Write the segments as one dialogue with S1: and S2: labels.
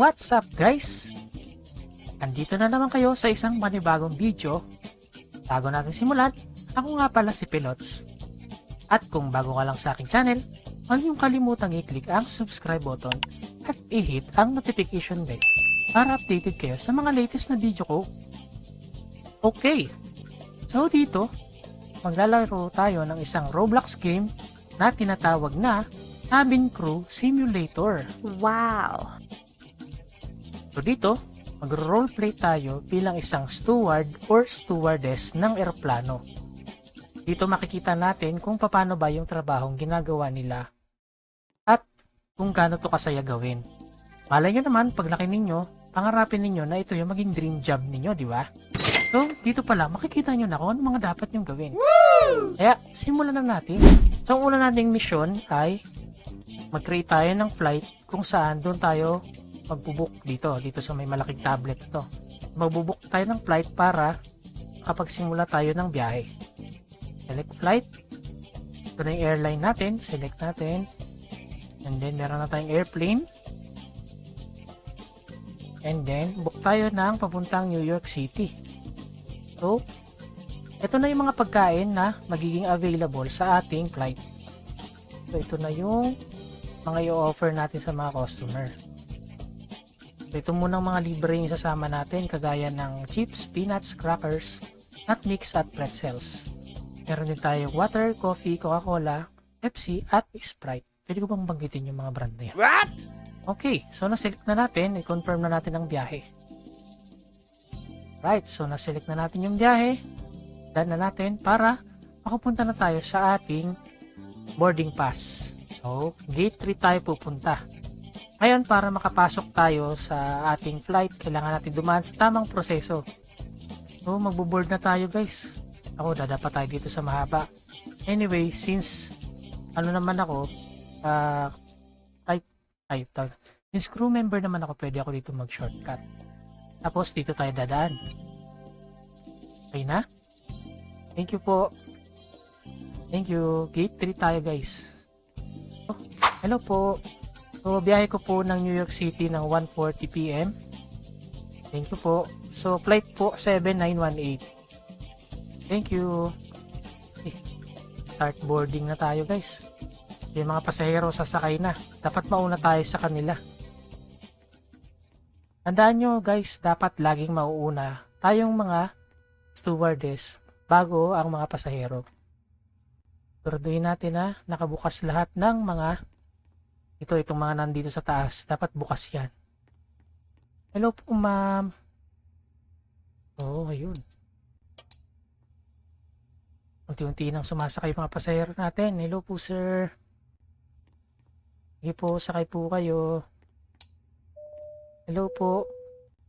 S1: What's up guys? Andito na naman kayo sa isang panibagong video. Bago natin simulan, ako nga pala si Pilots. At kung bago ka lang sa aking channel, huwag niyong kalimutang i-click ang subscribe button at i-hit ang notification bell para updated kayo sa mga latest na video ko. Okay, so dito, maglalaro tayo ng isang Roblox game na tinatawag na Cabin Crew Simulator.
S2: Wow.
S1: So dito, mag-roleplay tayo bilang isang steward or stewardess ng eroplano. Dito makikita natin kung paano ba yung trabahong ginagawa nila at kung gaano to kasaya gawin. Malay nyo naman, paglaki ninyo, pangarapin ninyo na ito yung maging dream job ninyo, di ba? So, dito pala, makikita nyo na kung ano mga dapat nyong gawin. Kaya, simulan na natin. So, ang una nating mission ay mag-create tayo ng flight kung saan doon tayo magbubuk dito, dito sa may malaking tablet to. Magbubuk tayo ng flight para kapag simula tayo ng biyahe. Select flight. Ito na yung airline natin. Select natin. And then, meron na tayong airplane. And then, book tayo ng papuntang New York City. So, ito na yung mga pagkain na magiging available sa ating flight. So, ito na yung mga i-offer natin sa mga customer. So, ito muna ang mga libre yung sasama natin kagaya ng chips, peanuts, crackers, nut mix at pretzels. Meron din tayo water, coffee, Coca-Cola, Pepsi at Sprite. Pwede ko bang banggitin yung mga brand na yan?
S3: What?
S1: Okay, so na-select na natin, i-confirm na natin ang biyahe. Right, so na-select na natin yung biyahe. Done na natin para makapunta na tayo sa ating boarding pass. So, gate 3 tayo pupunta. Ngayon, para makapasok tayo sa ating flight, kailangan natin dumaan sa tamang proseso. So, magbo-board na tayo guys. Ako, dadapa tayo dito sa mahaba. Anyway, since ano naman ako, ay, ay, tawag. Since crew member naman ako, pwede ako dito mag-shortcut. Tapos, dito tayo dadaan. Okay na? Thank you po. Thank you. Gate 3 tayo, guys. Oh, hello po. So, biyahe ko po ng New York City ng 1.40 p.m. Thank you po. So, flight po 7918. Thank you. Eh, start boarding na tayo, guys. Yung mga pasahero sasakay na. Dapat mauna tayo sa kanila. Tandaan nyo guys, dapat laging mauuna tayong mga stewardess bago ang mga pasahero. Siguraduhin natin na nakabukas lahat ng mga ito, itong mga nandito sa taas. Dapat bukas yan. Hello po ma'am. Oo, oh, ayun. Unti-unti nang sumasakay mga pasahero natin. Hello po sir. Sige po, sakay po kayo. Hello po.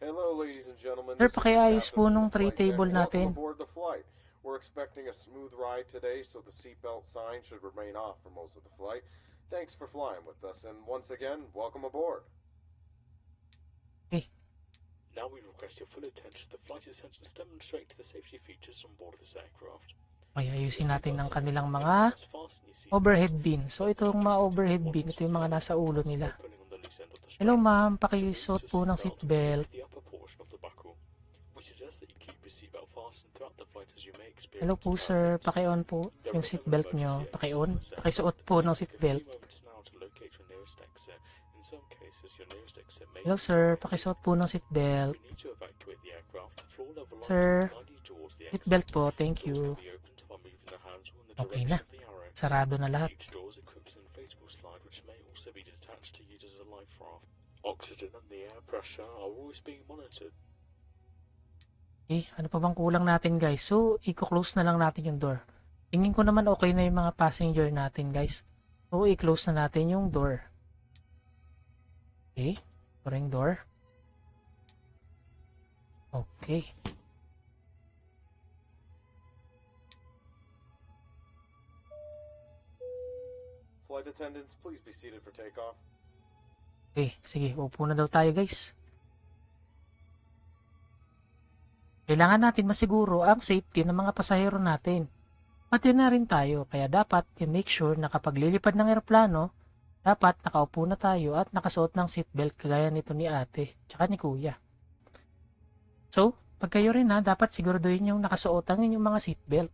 S3: Hello, ladies and gentlemen.
S1: Sir, pakiayos po nung tray table natin.
S3: We're expecting a smooth ride today, so the seatbelt sign should remain off for most of the flight. Thanks for flying with us, and once again, welcome aboard.
S4: Now we request your full attention. The flight attendants demonstrate the safety features on board this aircraft.
S1: Ay, ayusin natin ng kanilang mga overhead bin. So, itong mga overhead bin, ito yung mga nasa ulo nila. Hello ma'am, pakisuot po ng seatbelt. Hello po sir, paki-on po yung seatbelt nyo. Paki-on, pakisuot po ng seatbelt. Hello sir, pakisuot po ng seatbelt. Sir, seatbelt po, thank you. Okay na. Sarado na lahat.
S4: Oxygen and the air pressure are always being monitored.
S1: Eh, ano pa bang kulang natin guys? So, i-close na lang natin yung door. Tingin ko naman okay na yung mga passenger natin guys. So, i-close na natin yung door. Okay. Yung door. Okay.
S3: Flight attendants, please be seated for takeoff.
S1: Okay, sige. Upo na daw tayo guys. Kailangan natin masiguro ang safety ng mga pasahero natin. Pati na rin tayo, kaya dapat i-make sure na kapag lilipad ng eroplano, dapat nakaupo na tayo at nakasuot ng seatbelt kagaya nito ni ate tsaka ni kuya. So, pag kayo rin ha, dapat siguraduhin yung nakasuot ang inyong mga seatbelt.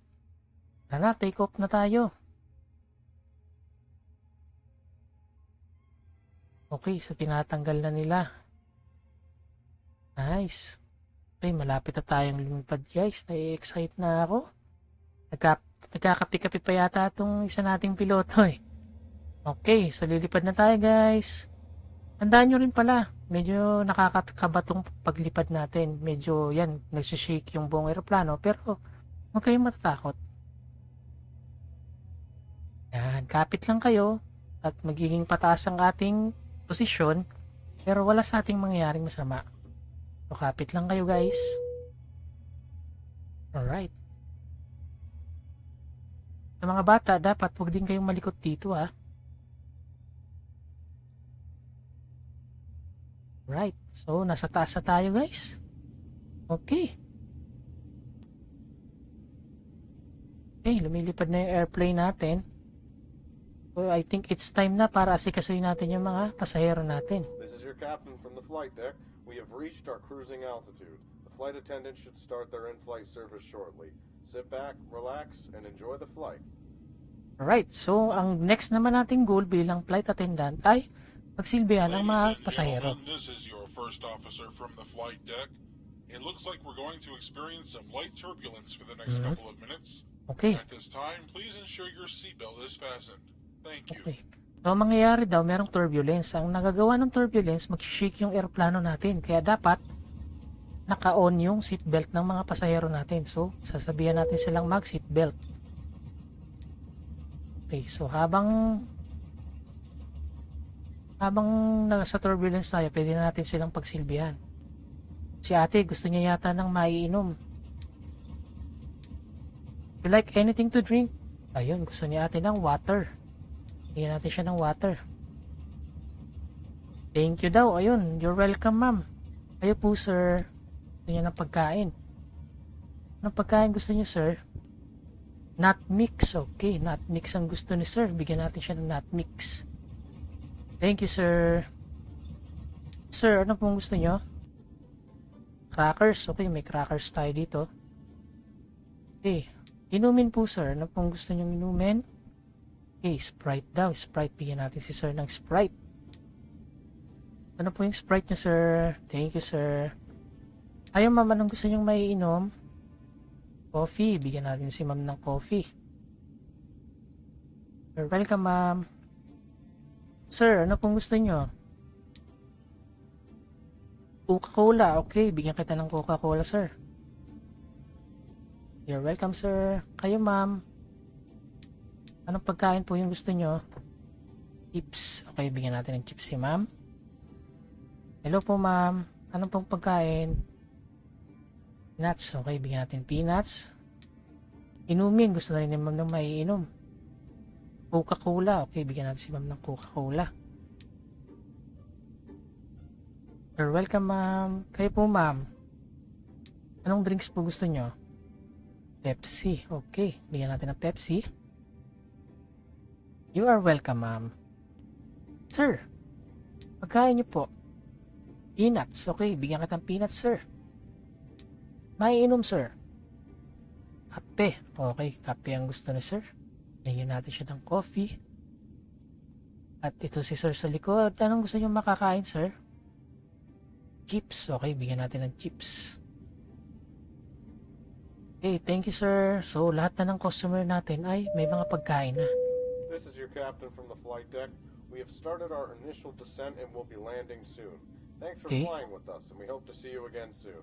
S1: Tara na, take off na tayo. Okay, so tinatanggal na nila. Nice. Okay, malapit na tayong lumipad guys. Nai-excite na ako. Nagka, nagkakapi-kapi pa yata itong isa nating piloto eh. Okay, so lilipad na tayo guys. Tandaan nyo rin pala, medyo nakakakabatong paglipad natin. Medyo yan, nagsishake yung buong aeroplano. Pero huwag kayong matatakot. Yan, kapit lang kayo at magiging pataas ang ating posisyon pero wala sa ating mangyayaring masama. So, kapit lang kayo guys. Alright. Sa mga bata, dapat huwag din kayong malikot dito ha. Right. So, nasa taas na tayo guys. Okay. Okay, lumilipad na yung airplane natin. So, I think it's time na para asikasuhin natin yung mga pasahero natin.
S3: This is your captain from the flight deck. We have reached our cruising altitude. The flight attendants should start their in-flight service shortly. Sit back, relax, and enjoy the flight.
S1: Alright, so ang next naman nating goal bilang flight attendant ay pagsilbihan ang
S2: Ladies
S1: mga pasahero.
S2: This is your first officer from the flight deck. It looks like we're going to experience some light turbulence for the next
S1: Mhm.
S2: couple of minutes.
S1: Okay,
S2: At this time, please ensure your seatbelt is fastened. Thank you.
S1: okay. Ang mangyayari daw, merong turbulence. Ang nagagawa ng turbulence, mag-shake yung aeroplano natin. Kaya dapat, naka-on yung seatbelt ng mga pasahero natin. So, sasabihan natin silang mag-seatbelt. Okay, so habang habang nasa turbulence tayo, pwede na natin silang pagsilbihan. Si ate, gusto niya yata ng maiinom. You like anything to drink? Ayun, gusto niya ate ng water. Bigyan natin siya ng water. Thank you daw. Ayun, you're welcome ma'am. Kayo po sir. Gusto niya ng pagkain. Anong pagkain gusto niyo sir? Nut mix. Okay, nut mix ang gusto ni sir. Bigyan natin siya ng nut mix. Thank you sir. Sir, ano pong gusto niyo? Crackers. Okay, may crackers tayo dito. Okay. Inumin po sir. Ano pong gusto niyong inumin? Okay, Sprite daw. Sprite. Bigyan natin si sir ng Sprite. Ano po yung Sprite niyo, sir? Thank you, sir. Ayaw, ma'am, anong gusto niyong maiinom? Coffee. Bigyan natin si ma'am ng coffee. You're welcome, ma'am. Sir, ano pong gusto niyo? Coca-Cola. Okay, bigyan kita ng Coca-Cola, sir. You're welcome, sir. Kayo, ma'am. Anong pagkain po yung gusto nyo? Chips. Okay, bigyan natin ng chips si ma'am. Hello po ma'am. Anong pong pagkain? Nuts. Okay, bigyan natin peanuts. Inumin. Gusto na rin ni ma'am ng maiinom. Coca-Cola. Okay, bigyan natin si ma'am ng Coca-Cola. You're welcome ma'am. Kayo po ma'am. Anong drinks po gusto nyo? Pepsi. Okay, bigyan natin ng Pepsi. You are welcome, ma'am. Sir, pagkain niyo po. Peanuts. Okay, bigyan kita ng peanuts, sir. Maiinom, sir. Kape. Okay, kape ang gusto ni sir. Bigyan natin siya ng coffee. At ito si sir sa likod. Anong gusto niyo makakain, sir? Chips. Okay, bigyan natin ng chips. Okay, thank you, sir. So, lahat na ng customer natin ay may mga pagkain na.
S3: This is your captain from the flight deck. We have started our initial descent and will be landing soon. Thanks for
S1: Okay.
S3: flying with us, and we hope to see you again soon.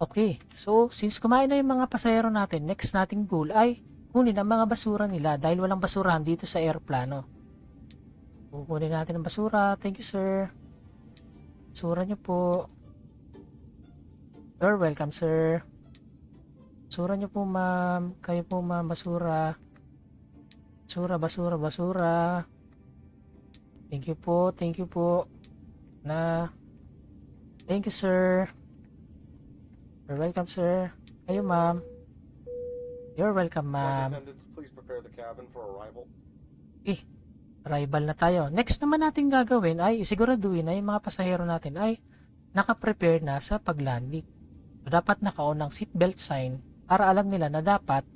S1: Okay, so since kumain na yung mga pasahero natin, next nating goal ay kunin ang mga basura nila dahil walang basurahan dito sa aeroplano. Kukunin natin ang basura. Thank you, sir. Basura niyo po. You're welcome, sir. Basura niyo po, ma'am. Kayo po, ma'am. Basura. Basura, basura, basura. Thank you po, thank you po. Na. Thank you, sir. You're welcome, sir. Kayo, ma'am. You're welcome, ma'am.
S3: please prepare the cabin for arrival.
S1: arrival na tayo. Next naman natin gagawin ay siguraduhin na yung mga pasahero natin ay naka-prepare na sa paglanding. So, dapat naka-on ang seatbelt sign para alam nila na dapat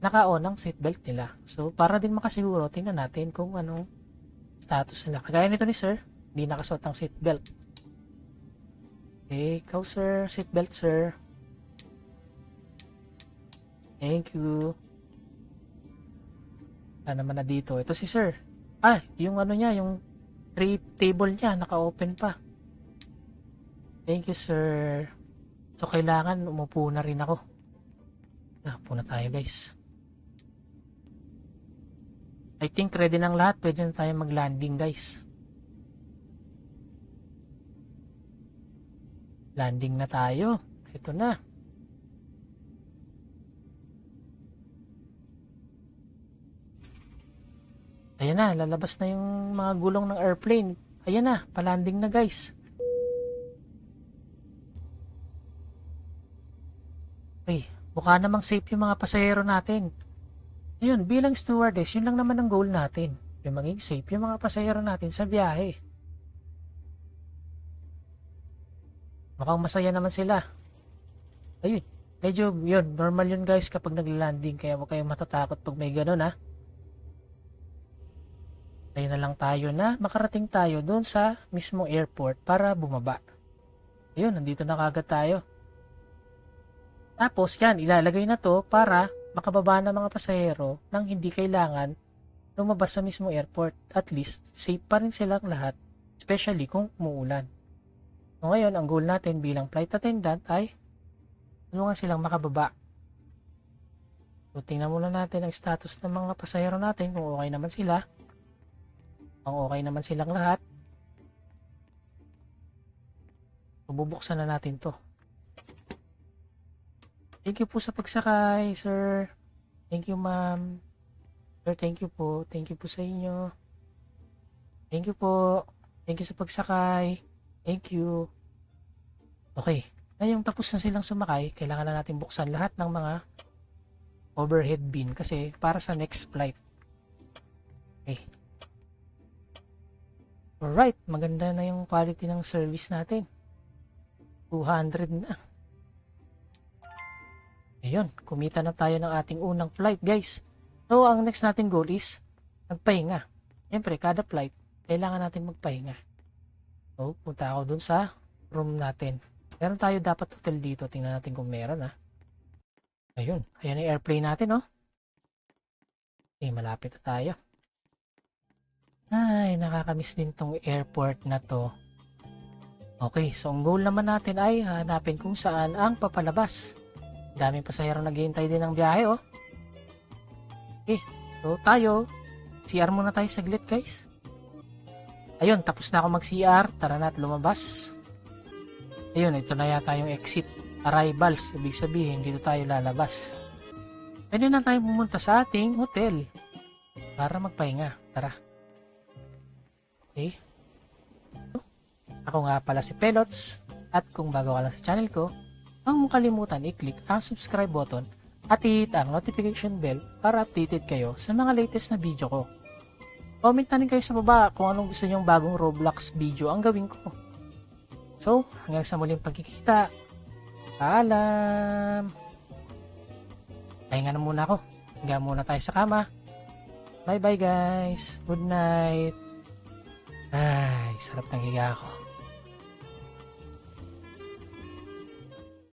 S1: naka-on ang seatbelt nila. So, para din makasiguro, tingnan natin kung anong status nila. Kagaya nito ni sir, hindi nakasuot ang seatbelt. Okay, ikaw sir, seatbelt sir. Thank you. Wala naman na dito. Ito si sir. Ah, yung ano niya, yung tray table niya, naka-open pa. Thank you, sir. So, kailangan umupo na rin ako. Ah, upo na tayo, guys. I think ready ng lahat. Pwede na tayo mag-landing, guys. Landing na tayo. Ito na. Ayan na, lalabas na yung mga gulong ng airplane. Ayan na, palanding na guys. Ay, mukha namang safe yung mga pasahero natin. Ayun, bilang stewardess, yun lang naman ang goal natin. Yung maging safe yung mga pasahero natin sa biyahe. Mukhang masaya naman sila. Ayun, medyo yun, normal yun guys kapag naglanding kaya huwag kayong matatakot pag may ganun ha. Tayo na lang tayo na makarating tayo doon sa mismong airport para bumaba. Ayun, nandito na kagad tayo. Tapos yan, ilalagay na to para makababa ng mga pasahero nang hindi kailangan lumabas sa mismong airport. At least, safe pa rin silang lahat, especially kung umuulan. So ngayon, ang goal natin bilang flight attendant ay tulungan silang makababa. So tingnan muna natin ang status ng mga pasahero natin kung okay naman sila. Kung okay naman silang lahat. Bubuksan na natin to. Thank you po sa pagsakay, sir. Thank you, ma'am. Sir, thank you po. Thank you po sa inyo. Thank you po. Thank you sa pagsakay. Thank you. Okay. Ngayong tapos na silang sumakay, kailangan na natin buksan lahat ng mga overhead bin kasi para sa next flight. Okay. Alright, maganda na yung quality ng service natin. 200 na. Ayun, kumita na tayo ng ating unang flight, guys. So, ang next natin goal is magpahinga. Siyempre, kada flight, kailangan natin magpahinga. So, punta ako dun sa room natin. Meron tayo dapat hotel dito. Tingnan natin kung meron, ha. Ayun, ayan yung airplane natin, oh. Okay, malapit na tayo. Ay, nakakamiss din tong airport na to. Okay, so ang goal naman natin ay hanapin kung saan ang papalabas. Daming pasahero naghihintay din ng biyahe, oh. Okay, so tayo, CR muna tayo saglit, guys. Ayun, tapos na ako mag-CR. Tara na at lumabas. Ayun, ito na yata yung exit. Arrivals, ibig sabihin, dito tayo lalabas. Pwede na tayo pumunta sa ating hotel para magpahinga. Tara. Okay. Ako nga pala si Pelots at kung bago ka lang sa channel ko, huwag mong kalimutan i-click ang subscribe button at i-hit ang notification bell para updated kayo sa mga latest na video ko. Comment na rin kayo sa baba kung anong gusto nyong bagong Roblox video ang gawin ko. So, hanggang sa muling pagkikita. Paalam! Pahinga na muna ako. Hanggang muna tayo sa kama. Bye bye guys. Good night. Ay, sarap ng higa ako.